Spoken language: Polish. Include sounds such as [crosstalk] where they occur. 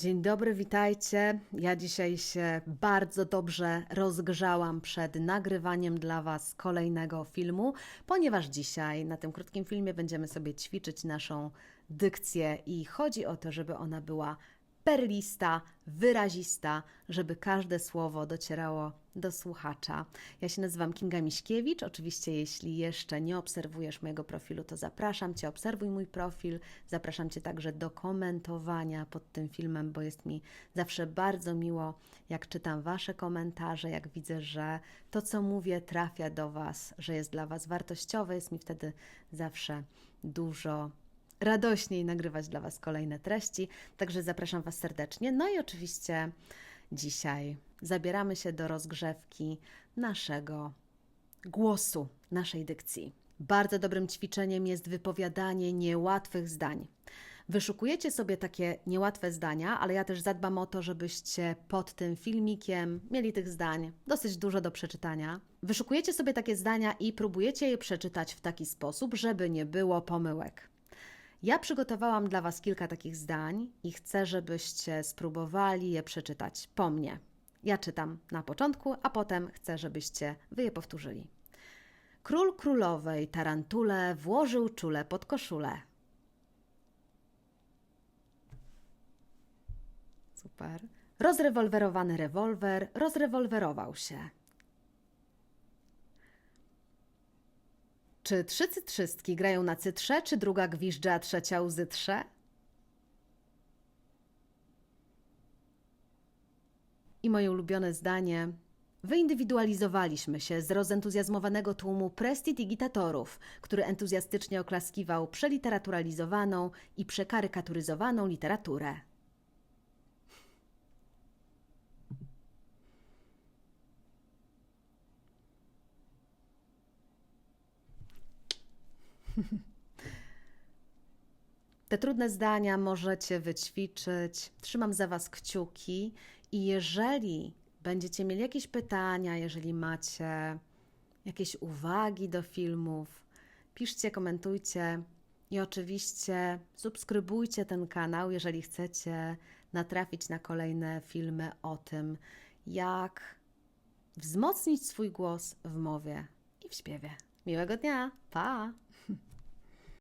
Dzień dobry, witajcie. Ja dzisiaj się bardzo dobrze rozgrzałam przed nagrywaniem dla Was kolejnego filmu, ponieważ dzisiaj na tym krótkim filmie będziemy sobie ćwiczyć naszą dykcję i chodzi o to, żeby ona była perlista, wyrazista, żeby każde słowo docierało do słuchacza. Ja się nazywam Kinga Miśkiewicz. Oczywiście, jeśli jeszcze nie obserwujesz mojego profilu, to zapraszam Cię, obserwuj mój profil. Zapraszam Cię także do komentowania pod tym filmem, bo jest mi zawsze bardzo miło, jak czytam Wasze komentarze, jak widzę, że to, co mówię, trafia do Was, że jest dla Was wartościowe. Jest mi wtedy zawsze dużo radośniej nagrywać dla Was kolejne treści. Także zapraszam Was serdecznie. No i oczywiście dzisiaj zabieramy się do rozgrzewki naszego głosu, naszej dykcji. Bardzo dobrym ćwiczeniem jest wypowiadanie niełatwych zdań. Wyszukujecie sobie takie niełatwe zdania, ale ja też zadbam o to, żebyście pod tym filmikiem mieli tych zdań dosyć dużo do przeczytania. Wyszukujecie sobie takie zdania i próbujecie je przeczytać w taki sposób, żeby nie było pomyłek. Ja przygotowałam dla Was kilka takich zdań i chcę, żebyście spróbowali je przeczytać po mnie. Ja czytam na początku, a potem chcę, żebyście Wy je powtórzyli. Król królowej tarantule włożył czule pod koszulę. Super. Rozrewolwerowany rewolwer rozrewolwerował się. Czy trzy cytrzystki grają na cytrze, czy druga gwizdże, a trzecia łzy trze? I moje ulubione zdanie. Wyindywidualizowaliśmy się z rozentuzjazmowanego tłumu prestidigitatorów, który entuzjastycznie oklaskiwał przeliteraturalizowaną i przekarykaturyzowaną literaturę. [laughs] Te trudne zdania możecie wyćwiczyć. Trzymam za Was kciuki i jeżeli będziecie mieli jakieś pytania, jeżeli macie jakieś uwagi do filmów, piszcie, komentujcie i oczywiście subskrybujcie ten kanał, jeżeli chcecie natrafić na kolejne filmy o tym, jak wzmocnić swój głos w mowie i w śpiewie. Miłego dnia, pa!